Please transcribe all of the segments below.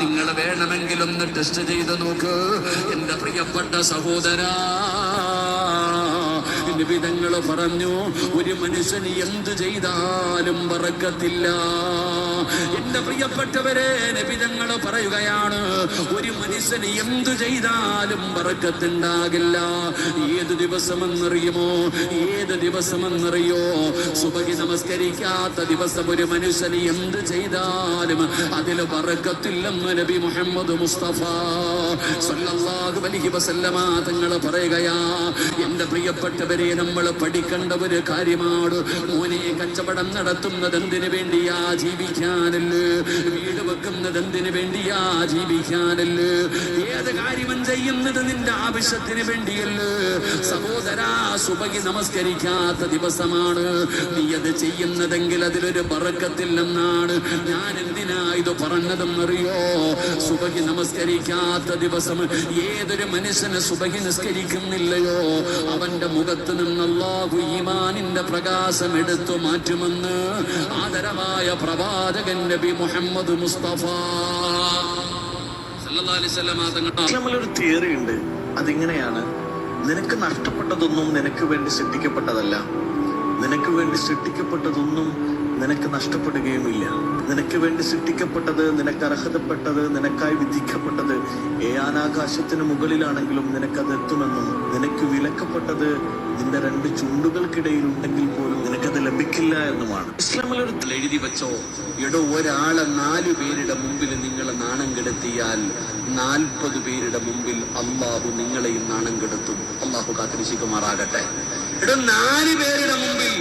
നിങ്ങൾ വേണമെങ്കിൽ ഒന്ന് ടെസ്റ്റ് ചെയ്ത് നോക്ക്. എന്റെ പ്രിയപ്പെട്ട സഹോദരാ. നിബിതങ്ങൾ പറഞ്ഞു. ഒരു മനുഷ്യന് എന്ത് ചെയ്താലും പറക്കത്തില്ല എന്റെ പ്രിയപ്പെട്ടവരെ നിബിതങ്ങൾ പറയുകയാണ്. ഒരു മനുഷ്യന് എന്ത് ചെയ്താലും പറക്കത്തുണ്ടാകില്ല ഏത് ദിവസമെന്നറിയുമോ? ഏത് ദിവസമെന്നറിയോ? സുബഹി നമസ്കരിക്കാത്ത ദിവസം ഒരു മനുഷ്യന് എന്ത് ചെയ്താലും അതിൽ പറക്കത്തില്ലെന്ന് നബി മുഹമ്മദ് മുസ്തഫ സല്ലല്ലാഹു അലൈഹി വസല്ലമ തങ്ങൾ പറയുകയാ. എന്റെ പ്രിയപ്പെട്ടവരെ നമ്മൾ പഠിക്കേണ്ട ഒരു കാര്യമാണ്. മോനെ കച്ചവടം നടത്തുന്നത് എന്തിനു വേണ്ടിയാ ജീവിക്കാനല്ലേ? വീട് വെക്കുന്നത് എന്തിനു വേണ്ടിയാ ജീവിക്കാനല്ലേ? ഏത് കാര്യവും ചെയ്യുന്നത് നിന്റെ ആവശ്യത്തിന് വേണ്ടിയല്ലേ? സഹോദരാ സുബകി നമസ്കരിക്കാത്ത ദിവസമാണ്. നീ അത് ചെയ്യുന്നതെങ്കിൽ അതിലൊരു പറക്കത്തില്ലെന്നാണ് ഞാൻ എന്തിനാ ഇത് പറഞ്ഞതെന്നറിയോ? സുബകി നമസ്കരിക്കാത്ത ദിവസം ഏതൊരു മനുഷ്യന് സുബകി നിസ്കരിക്കുന്നില്ലയോ? അവന്റെ മുഖത്ത് നിന്ന് അല്ലാഹു ഈമാനിന്റെ പ്രകാശം എടുത്തു മാറ്റുമെന്ന് ആദരമായ പ്രവാചകൻ നബി മുഹമ്മദ് മുസ്തഫ. ഒരു തിയറി ഉണ്ട്. അതിങ്ങനെയാണ്. നിനക്ക് നഷ്ടപ്പെട്ടതൊന്നും നിനക്ക് വേണ്ടി സിദ്ധിക്കപ്പെട്ടതല്ല നിനക്ക് വേണ്ടി സിദ്ധിക്കപ്പെട്ടതൊന്നും നിനക്ക് നഷ്ടപ്പെടുകയുമില്ല. നിനക്ക് വേണ്ടി സൃഷ്ടിക്കപ്പെട്ടത് നിനക്ക് അർഹതപ്പെട്ടത് നിനക്കായി വിധിക്കപ്പെട്ടത് ഏയാനാകാശത്തിന് മുകളിലാണെങ്കിലും നിനക്കത് എത്തുമെന്നും നിനക്ക് വിലക്കപ്പെട്ടത് നിന്റെ രണ്ട് ചുണ്ടുകൾക്കിടയിൽ ഉണ്ടെങ്കിൽ പോലും നിനക്കത് ലഭിക്കില്ല എന്നുമാണ്. ഇസ്ലാമിലൊരു എഴുതി വെച്ചോ എടോ ഒരാളെ നാല് പേരുടെ മുമ്പിൽ നിങ്ങൾ നാണം കെടുത്തിയാൽ നാൽപ്പത് പേരുടെ മുമ്പിൽ അള്ളാഹു നിങ്ങളെയും നാണം കെടുത്തും. അള്ളാഹു കാത്തിരിശിക്കുമാറാകട്ടെ എടോ നാല് പേരുടെ മുമ്പിൽ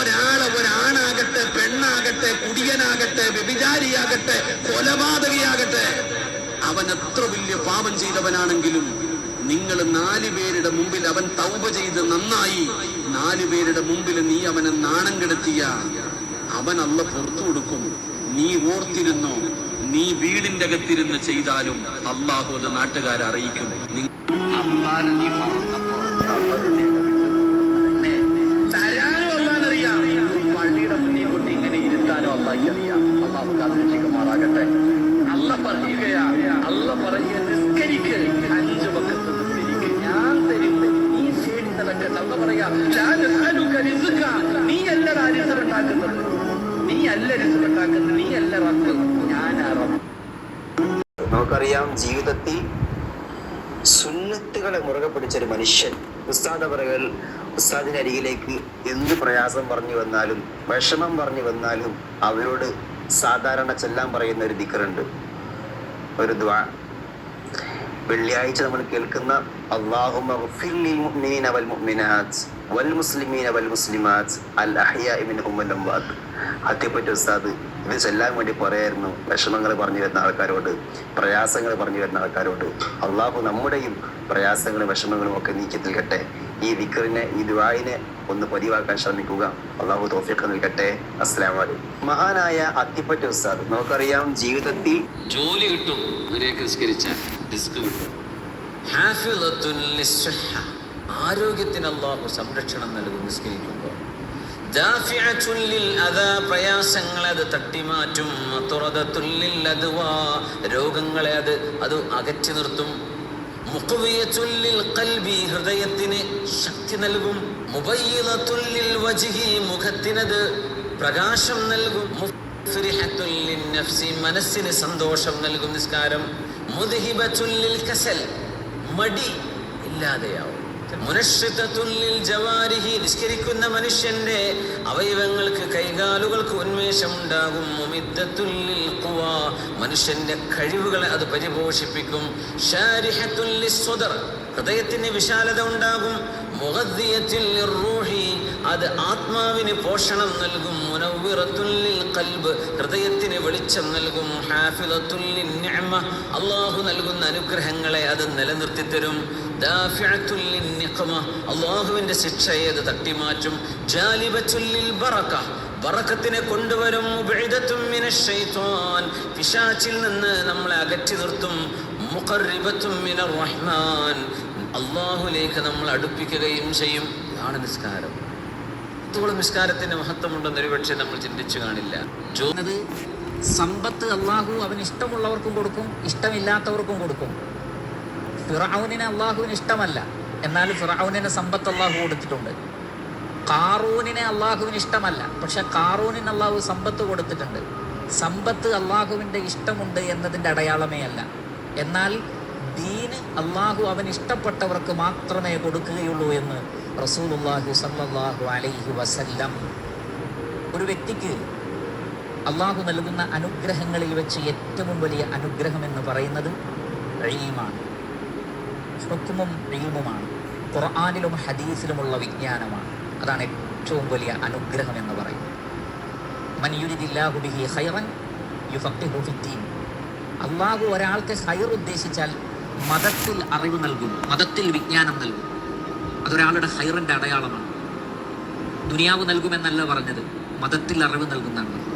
ഒരാളെ ഒരാണാകട്ടെ പെണ്ണാകട്ടെ കുടിയനാകട്ടെ വ്യഭിചാരിയാകട്ടെ കൊലപാതകയാകട്ടെ അവൻ എത്ര വലിയ പാപം ചെയ്തവനാണെങ്കിലും നിങ്ങൾ നാല് പേരുടെ മുമ്പിൽ അവൻ തൗപ ചെയ്ത് നന്നായി. നാല് പേരുടെ മുമ്പിൽ നീ അവനെ നാണം കെടുത്തിയ. അവൻ അല്ല പുറത്തു കൊടുക്കും. നീ ഓർത്തിരുന്നോ? നീ വീടിന്റെ അകത്തിരുന്ന് ചെയ്താലും അള്ളാഹു അത് നാട്ടുകാരെ അറിയിക്കും. പള്ളിയുടെ മുന്നിൽ കൊണ്ട് ഇങ്ങനെ ഇരുത്താനോ അള്ളാഹി അറിയാം. അള്ളാഹു കാത്തിരിക്കുമാറാകട്ടെ നീ നീ നമുക്കറിയാം ജീവിതത്തിൽ സുന്നത്തുകളെ മുറുകെ പിടിച്ചൊരു മനുഷ്യൻ. ഉസ്താദ് പറകൾ ഉസ്താദിന്റെ അരികിലേക്ക് എന്ത് പ്രയാസം പറഞ്ഞു വന്നാലും വിഷമം പറഞ്ഞു വന്നാലും അവരോട് സാധാരണ ചെല്ലാൻ പറയുന്ന ഒരു ദിക്കറുണ്ട്. ഒരു ദ്വാ വെള്ളിയാഴ്ച നമ്മൾ കേൾക്കുന്ന അത്യപ്പറ്റ ഉസ്താദ് ഇത് വേണ്ടി പറയായിരുന്നു വിഷമങ്ങൾ പറഞ്ഞു വരുന്ന ആൾക്കാരോട് പ്രയാസങ്ങൾ പറഞ്ഞു വരുന്ന ആൾക്കാരോട്. അള്ളാഹു നമ്മുടെയും പ്രയാസങ്ങളും വിഷമങ്ങളും ഒക്കെ നീക്കി നൽകട്ടെ. ഈ ദിക്കറിനെ ഈ ദുആയിനെ ഒന്ന് പതിവാക്കാൻ ശ്രമിക്കുക. അള്ളാഹു തോഫിക്ക് നൽകട്ടെ. അസ്സലാമു അലൈക്കും. മഹാനായ അത്തിപ്പറ്റ ഉസ്താദ് നമുക്കറിയാം ജീവിതത്തിൽ ജോലി കിട്ടും. കിട്ടും. ആരോഗ്യത്തിന് അള്ളാഹു സംരക്ഷണം നൽകും നിസ്കരിക്കുമ്പോൾ. പ്രയാസങ്ങളെ അത് തട്ടിമാറ്റും. രോഗങ്ങളെ അത് അത് അകറ്റി നിർത്തും. ഹൃദയത്തിന് ശക്തി നൽകും. മുഖത്തിനത് പ്രകാശം നൽകും. മനസ്സിന് സന്തോഷം നൽകും നിസ്കാരം കസൽ മടി ഇല്ലാതെയാവും. നിസ്കരിക്കുന്ന മനുഷ്യന്റെ അവയവങ്ങൾക്ക് കൈകാലുകൾക്ക് ഉന്മേഷം ഉണ്ടാകും. മനുഷ്യന്റെ കഴിവുകളെ അത് പരിപോഷിപ്പിക്കും. ഹൃദയത്തിന് വിശാലത ഉണ്ടാകും. അത് ആത്മാവിന് പോഷണം നൽകും കൽബ്. ഹൃദയത്തിന് വെളിച്ചം നൽകും. അള്ളാഹു നൽകുന്ന അനുഗ്രഹങ്ങളെ അത് നിലനിർത്തി തരും അള്ളാഹുവിന്റെ ശിക്ഷയെ അത് തട്ടിമാറ്റും ജാലിബത്തുൻ ലിൽ ബറക. ബറക്കത്തിനെ കൊണ്ടുവരും പിശാച്ചിൽ നിന്ന് നമ്മളെ അകറ്റി നിർത്തും റഹ്മാൻ അള്ളാഹുലേക്ക് നമ്മൾ അടുപ്പിക്കുകയും ചെയ്യും. ഇതാണ് നിസ്കാരം. ഇത്തോളം നിസ്കാരത്തിന്റെ മഹത്വമുണ്ടെന്ന് ഒരുപക്ഷെ നമ്മൾ ചിന്തിച്ചു കാണില്ല. ചോദിച്ചത് സമ്പത്ത് അള്ളാഹു അവന് ഇഷ്ടമുള്ളവർക്കും കൊടുക്കും ഇഷ്ടമില്ലാത്തവർക്കും കൊടുക്കും. ഫിറാവുനെ അള്ളാഹുവിന് ഇഷ്ടമല്ല. എന്നാൽ ഫിറാവുനെ സമ്പത്ത് അള്ളാഹു കൊടുത്തിട്ടുണ്ട്. കാറൂനിനെ അള്ളാഹുവിന് ഇഷ്ടമല്ല. പക്ഷെ കാറൂനിന് അള്ളാഹു സമ്പത്ത് കൊടുത്തിട്ടുണ്ട്. സമ്പത്ത് അള്ളാഹുവിന്റെ ഇഷ്ടമുണ്ട് എന്നതിന്റെ അടയാളമേ അല്ല. എന്നാൽ ദീന് അള്ളാഹു അവൻ ഇഷ്ടപ്പെട്ടവർക്ക് മാത്രമേ കൊടുക്കുകയുള്ളൂ എന്ന് റസൂലുള്ളാഹി സല്ലാഹു അലൈഹി വസല്ലം. ഒരു വ്യക്തിക്ക് അള്ളാഹു നൽകുന്ന അനുഗ്രഹങ്ങളിൽ വെച്ച് ഏറ്റവും വലിയ അനുഗ്രഹം എന്ന് പറയുന്നത് റീമാണ് ഹുക്കുമും റീമുമാണ് ഖുർആാനിലും ഹദീസിലുമുള്ള വിജ്ഞാനമാണ്. അതാണ് ഏറ്റവും വലിയ അനുഗ്രഹം എന്ന് പറയുന്നത്. മനിയുരിദില്ലാഹു ഹൈറൻ യു യുഫഖിഹു ഫിദ്ദീൻ. അള്ളാഹു ഒരാൾക്ക് ഹൈർ ഉദ്ദേശിച്ചാൽ മതത്തിൽ അറിവ് നൽകുന്നു. മതത്തിൽ വിജ്ഞാനം നൽകുന്നു. അതൊരാളുടെ ഹൈറിന്റെ അടയാളമാണ്. ദുനിയാവ് നൽകുമെന്നല്ല പറഞ്ഞത്. മതത്തിൽ അറിവ് നൽകുന്നതാണ്.